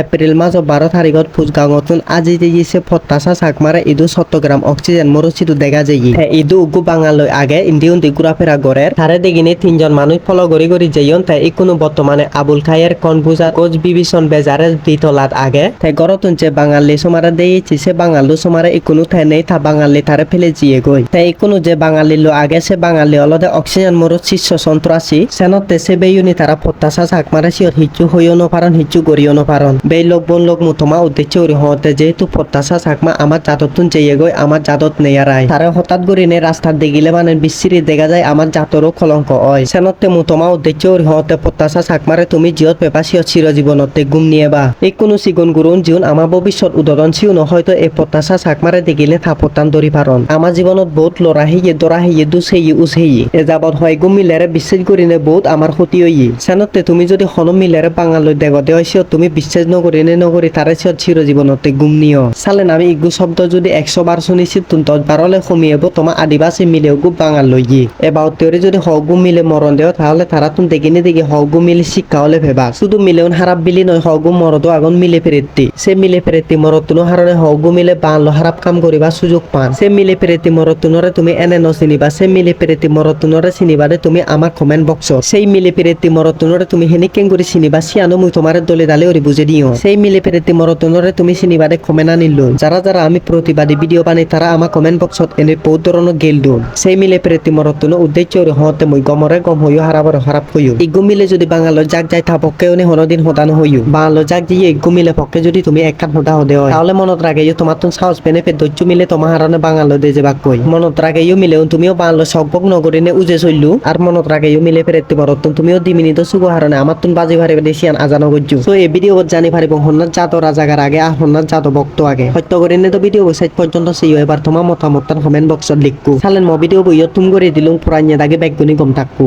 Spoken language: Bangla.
এপ্রিল মাস বারো তারিখত ফুচগাঁৱতোন আজি দিছে ফটাচা চাকমারা ইদু চট্টগ্রাম অক্সিজেন মরচিদু দেখা যায় ইদু উগু বাঙালয় আগে ইন্দি উন্দি ঘুরাফেরা গড়ের তারে দেখিনে তিনজন মানুষ ফলো গড়ি গড়ি যাইন তাই ইকুনো বর্তমানে আবুল খায়ের কনফুজার কোচ বিভীষণ বেজারের দ্বিতলাত আগে। তাই গরতুন যে বাঙালি সমারা দিয়েছি সে বাঙালু সমারা ইকুনো ঠাই নেই, তা বাঙালি তারে ফেলে জিয়ে গই তাই ইকুনো যে বাঙালি লো আগে, সে বাঙালি অলদে অক্সিজেন মরত শীর্ষ সন্ত্রাসী সেনতে সে বেয়ুনি তারা ফটাচা চাকমারা সিয়র হিচু হইও নপারন হিচু গড়িও নপারন বেই লোক মুতমা উদ্দেশ্য উরি হতে যেহেতু ফটাচা চাকমা আমার জাততুন চেয়ে গই আমার জাতত নেয়ারাই তারে হঠাৎ করে নে রাস্তার দেখিলে মানে বিচ্ছিরি দেখা যায় আমার জাতরও কলঙ্ক হয়। সেনতে মুতমা উদ্দেশ্য উরি হতে ফটাচা চাকমারে তুমি জিয়ত পেপা সিয়ত চিরজীবনতে গুম নিয়ে বা এই কোনো সিগুন গুরুন জিউন আমার ভবিষ্যৎ উদদন সিউন হয়তো এই ফটাচা চাকমারে দেখিলে থাপতান দরি পারন আমার জীবনত বহুত লড়া হেয়ে দরা হেয়ে দুস হেয়ে। উস হেয়ে গুম মিলেরে বিশ্বাস করিনে বহুত আমার ক্ষতি হইয়ে সেনতে তুমি যদি হন মিলেরে বাঙালৈ দেগতে হয় তুমি বিশ্বাস নকরি নে নকরি তারে সিয়ত চিরজীবনতে গুম নিও চালেন আমি ইগু শব্দ যদি একশো বার শুনিছি তুন দশ বারলে কমিয়েব তোমার আদিবাসী মিলেও গু বাঙাল লইয়ে এবার তেরে যদি হগু মিলে মরণ দেও, তাহলে তারা তুমি দেখিনি দেখি হগু মিলে শিক্ষা হলে ভেবা। শুধু মিলেউন হারাপ বিলি নয় হগু মরদ আগুন মিলে ফেরেত্তি সে মিলে ফেরেত্তি মরতুনো হারণে হগু মিলে বানলো হারাপ কাম করিবা সুযোগ পান। সে মিলে ফেরেত্তি মরতুনরে তুমি এনে ন চিনিবা, সে মিলে ফেরেত্তি মরতুনরে চিনিবারে তুমি আমার কমেন্ট বক্স। সেই মিলে ফেরেত্তি মরতুনরে তুমি হেনিকেন করে চিনিবা, সিয়ানো মুই তোমার দলে দালে ওরি বুঝে দিও। সেই মিলে ফেরেত্তি মরতুনরে তুমি চিনিবারে কমেন্ট আনিল যারা যারা আমি প্রতিবাদী ভিডিও বানাই তারা আমার কমেন্ট বক্সত এনে বহুত ধরনের গেল দিন সেই মিলে ফেরেত্তি মরতুনো উদ্দেশ্য হতে মই গমরে গম হইও হারাবার হারাপ হইও ইগু মিলে যদি বাঙালো যাক যাই তা পক্ষে উনি হনদিন হদানো হইও বাঙালো যাক দিয়ে ইগু মিলে পক্ষে যদি তুমি একখান হদা হদে হয়। তাহলে মনত ইও তোমার তুন সাহস পেনে পে ধৈর্য মিলে তোমার হারানে বাঙালো দে যে বাক কই মনত রাখে ইও মিলে তুমিও বাঙালো সকবক নগরে নে উজে চললু। আর মনত ইও মিলে ফেরেত্তি মরতুন তুমিও দি মিনিট সুগো হারানে আমার তুন বাজি ভারে দেশিয়ান আজানো গজ্জু। তো এই ভিডিও জানি পারিব হন্নাথ জাত রাজাগার আগে আর হন্নাথ জাত ভক্ত আগে। সত্য করে নে তো ভিডিও সাইট পর্যন্ত সেই এবার তোমার মতামত কমেন্ট বক্সত লিখকু। চালেন ম ভিডিও বইয়ত তুম করে দিলুম পুরাইনে দাগে বেগুনি গম থাকব